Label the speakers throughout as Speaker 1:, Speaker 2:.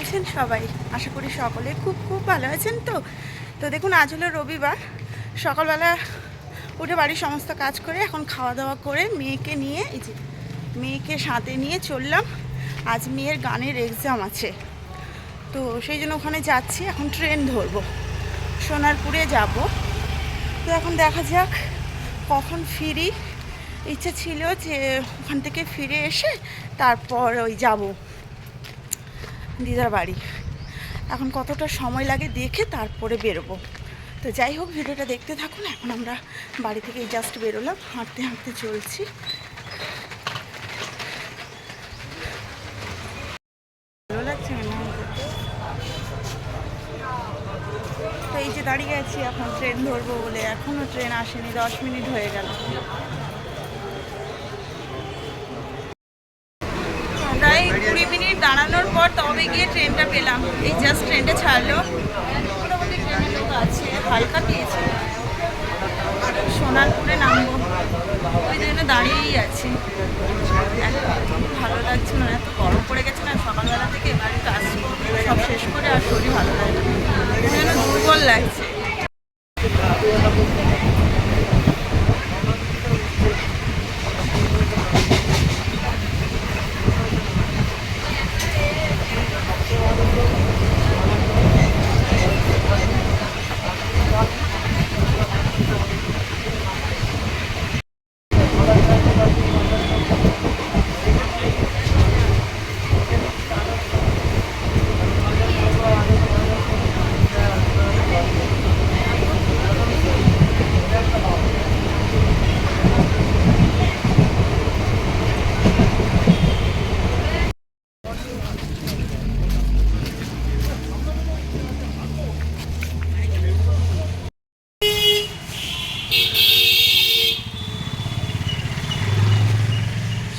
Speaker 1: আছেন সবাই? আশা করি সকলে খুব খুব ভালো আছেন তো? তো দেখুন, আজ হলো রবিবার। সকালবেলা উঠে বাড়ির সমস্ত কাজ করে এখন খাওয়া দাওয়া করে মেয়েকে নিয়ে, এই যে মেয়েকে সাথে নিয়ে চললাম। আজ মেয়ের গানের এক্সাম আছে। তো সেই জন্য ওখানে যাচ্ছি, এখন ট্রেন ধরবো। সোনারপুরে যাব। তো এখন দেখা যাক কখন ফিরি। ইচ্ছে ছিল যে ওখান থেকে ফিরে এসে তারপর ওই যাব। দিদার বাড়ি। এখন কতটা সময় লাগে দেখে তারপরে বেরোবো। তো যাই হোক, ভিডিওটা দেখতে থাকুন। এখন আমরা বাড়ি থেকে জাস্ট বেরোলাম। হাঁটতে হাঁটতে চলছি। ভালো লাগছে তো এই যে দাঁড়িয়ে আছি, এখন ট্রেন ধরবো বলে। এখনও ট্রেন আসেনি, দশ মিনিট হয়ে গেল প্রায় কুড়ি মিনিট দাঁড়ানোর পর গিয়ে ট্রেনটা পেলাম? এই জাস্ট ট্রেনটা ছাড়লো। মোটামুটি ট্রেনের লোক আছে, হালকা পেয়েছে। সোনারপুরে নামবো। ওই জন্য দাঁড়িয়েই আছি। ভালো লাগছে না, এত গরম পড়ে গেছে না, সকালবেলা থেকে বাড়ির কাজ সব শেষ করে আর শরীর ভালো লাগে ওই জন্য দুর্বল লাগছে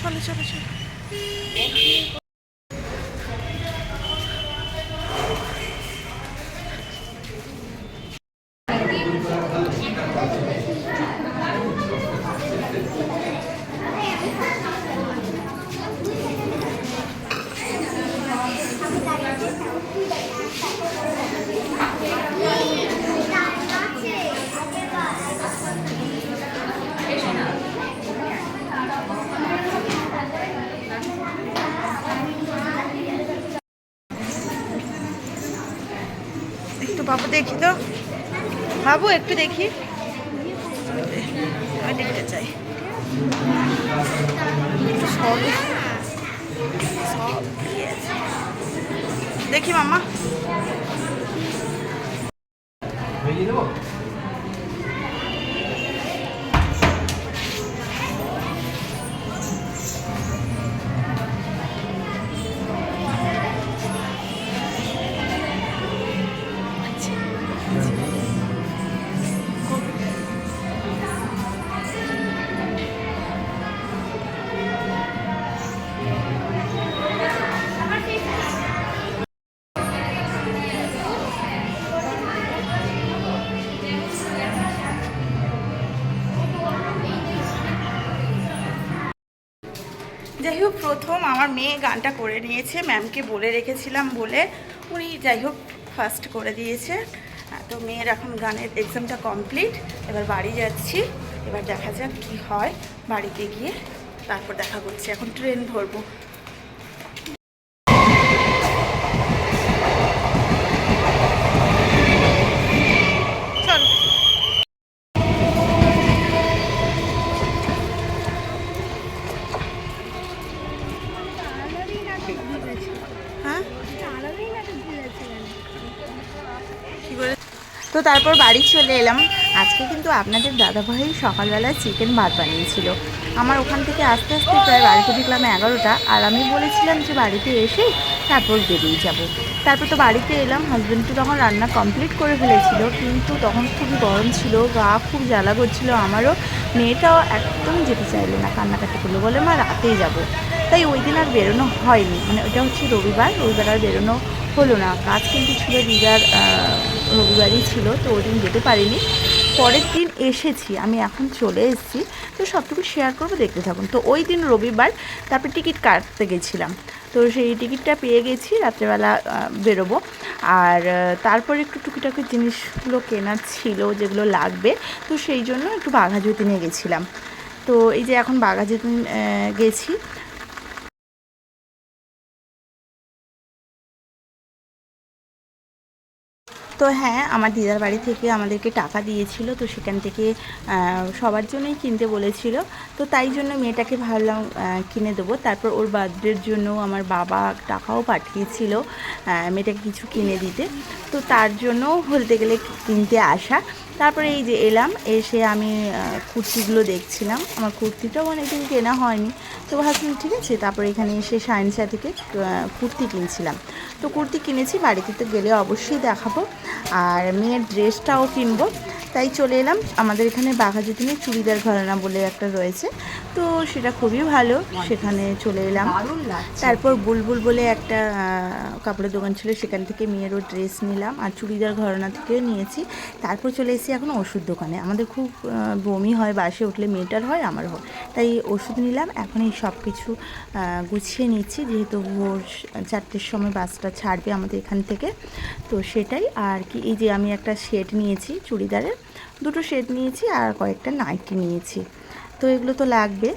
Speaker 1: চলো চলো চলো একটু বাবু দেখি তো। ভাবো একটু দেখি। আমি দেখতে চাই। দেখি মামা যাই হোক, প্রথম আমার মেয়ে গানটা করে নিয়েছে ম্যামকে বলে রেখেছিলাম বলে। উনি যাই হোক ফার্স্ট করে দিয়েছে। তো মেয়ের এখন গানের এক্সামটা কমপ্লিট এবার বাড়ি যাচ্ছি। এবার দেখা যাক কি হয় বাড়িতে গিয়ে। তারপর দেখা করছি। এখন ট্রেন ধরবো চল হ্যাঁ কি করে তো তারপর বাড়ি চলে এলাম। আজকে কিন্তু আপনাদের দাদাভাই সকালবেলায় চিকেন ভাত বানিয়েছিল। আমার ওখান থেকে আস্তে আস্তে প্রায় বাড়িতে ঢুকলাম এগারোটা। আর আমি বলেছিলাম যে বাড়িতে এসে তারপর বেরিয়ে যাব। তারপর তো বাড়িতে এলাম। হাজব্যান্ড তো তখন রান্না কমপ্লিট করে ফেলেছিল। কিন্তু তখন খুবই গরম ছিল, গা খুব জ্বালা করছিল আমারও। মেয়েটাও একদম যেতে চাইলো না, কান্নাকাটি করল। বলে, মা, রাতেই যাব। তাই ওই দিন আর বেরোনো হয়নি। মানে ওইটা হচ্ছে রবিবার। রবিবার আর বেরোনো হলো না। কাজ কিন্তু ছিল দিদার রবিবারই ছিল, তো ওই দিন যেতে পারিনি। পরের দিন এসেছি, আমি এখন চলে এসেছি। তো সবটুকু শেয়ার করব, দেখতে থাকুন। তো ওই দিন রবিবার তারপর টিকিট কাটতে গেছিলাম। তো সেই টিকিটটা পেয়ে গেছি, রাত্রেবেলা বেরোবো। আর তারপর একটু টুকিটাকি জিনিসগুলো কেনার ছিল, যেগুলো লাগবে, তো সেই জন্য একটু বাঘাযতীনে গেছিলাম। তো এই যে এখন বাঘাযতীন গেছি। তো হ্যাঁ আমার দিদার বাড়ি থেকে আমাদেরকে টাকা দিয়েছিল, তো সেখান থেকে সবার জন্যই কিনতে বলেছিল। তো তাই জন্য মেয়েটাকে ভাবলাম কিনে দেবো। তারপর ওর বার্থডের জন্য আমার বাবা টাকাও পাঠিয়েছিল মেয়েটাকে কিছু কিনে দিতে। তো তার জন্য বলতে গেলে কিনতে আসা। তারপরে এই যে এলাম, এসে আমি কুর্তিগুলো দেখছিলাম। আমার কুর্তিটাও অনেকদিন কেনা হয়নি। তো ভাবছিলাম, ঠিক আছে। তারপরে এখানে এসে সায়েন্সা থেকে কুর্তি কিনছিলাম। তো কুর্তি কিনেছি, বাড়িতে তো গেলে অবশ্যই দেখাবো। আর মেয়ের ড্রেসটাও কিনবো। তাই চলে এলাম। আমাদের এখানে বাঘাযতীনে চুড়িদার ঘরানা বলে একটা রয়েছে। তো সেটা খুবই ভালো সেখানে চলে এলাম। তারপর বুলবুল বলে একটা কাপড়ের দোকান ছিল সেখান থেকে মেয়েরও ড্রেস নিলাম আর চুড়িদার ঘরানা থেকেও নিয়েছি। তারপর চলে এসেছি এখন ওষুধ দোকানে। আমাদের খুব বমি হয় বাসে উঠলে মেয়েটার হয় আমার হয়। তাই ওষুধ নিলাম এখন এই সব কিছু গুছিয়ে নিচ্ছি। যেহেতু ভোর চারটের সময় বাসটা ছাড়বে আমাদের এখান থেকে। তো সেটাই আর কি এই যে আমি একটা শেড নিয়েছি চুড়িদারের। দুটো শেড নিয়েছি আর কয়েকটা নাইটি নিয়েছি। তো এগুলো তো লাগবে।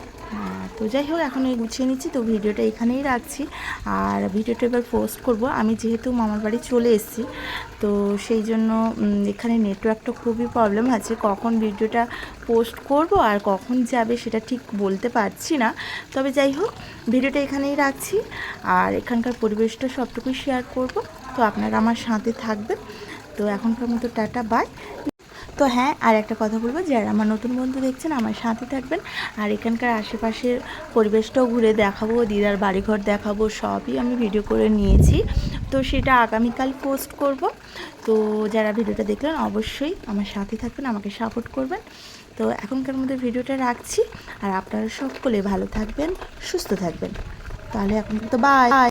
Speaker 1: তো যাই হোক, এখন এই গুছিয়ে নিচ্ছি। তো ভিডিওটা এখানেই রাখছি। আর ভিডিওটা এবার পোস্ট করব। আমি যেহেতু মামার বাড়ি চলে এসেছি, তো সেই জন্য এখানে নেটওয়ার্কটা খুবই প্রবলেম আছে। কখন ভিডিওটা পোস্ট করব আর কখন যাবে সেটা ঠিক বলতে পারছি না। তবে যাই হোক, ভিডিওটা এখানেই রাখছি। আর এখানকার পরিবেশটা সবটুকুই শেয়ার করব। তো আপনারা আমার সাথে থাকবেন। তো এখনকার মতো টাটা বাই তো হ্যাঁ আর একটা কথা বলব, যারা আমার নতুন বন্ধু দেখছেন, আমার সাথে থাকবেন, আর এখানকার আশেপাশের পরিবেশটাও ঘুরে দেখাবো, দিদার বাড়িঘর দেখাবো, সবই আমি ভিডিও করে নিয়েছি। তো সেটা আগামীকাল পোস্ট করব। তো যারা ভিডিওটা দেখলেন, অবশ্যই আমার সাথে থাকবেন, আমাকে সাপোর্ট করবেন। তো এখনকার মধ্যে ভিডিওটা রাখছি, আর আপনারা সকলে ভালো থাকবেন, সুস্থ থাকবেন। তাহলে এখন তো বাই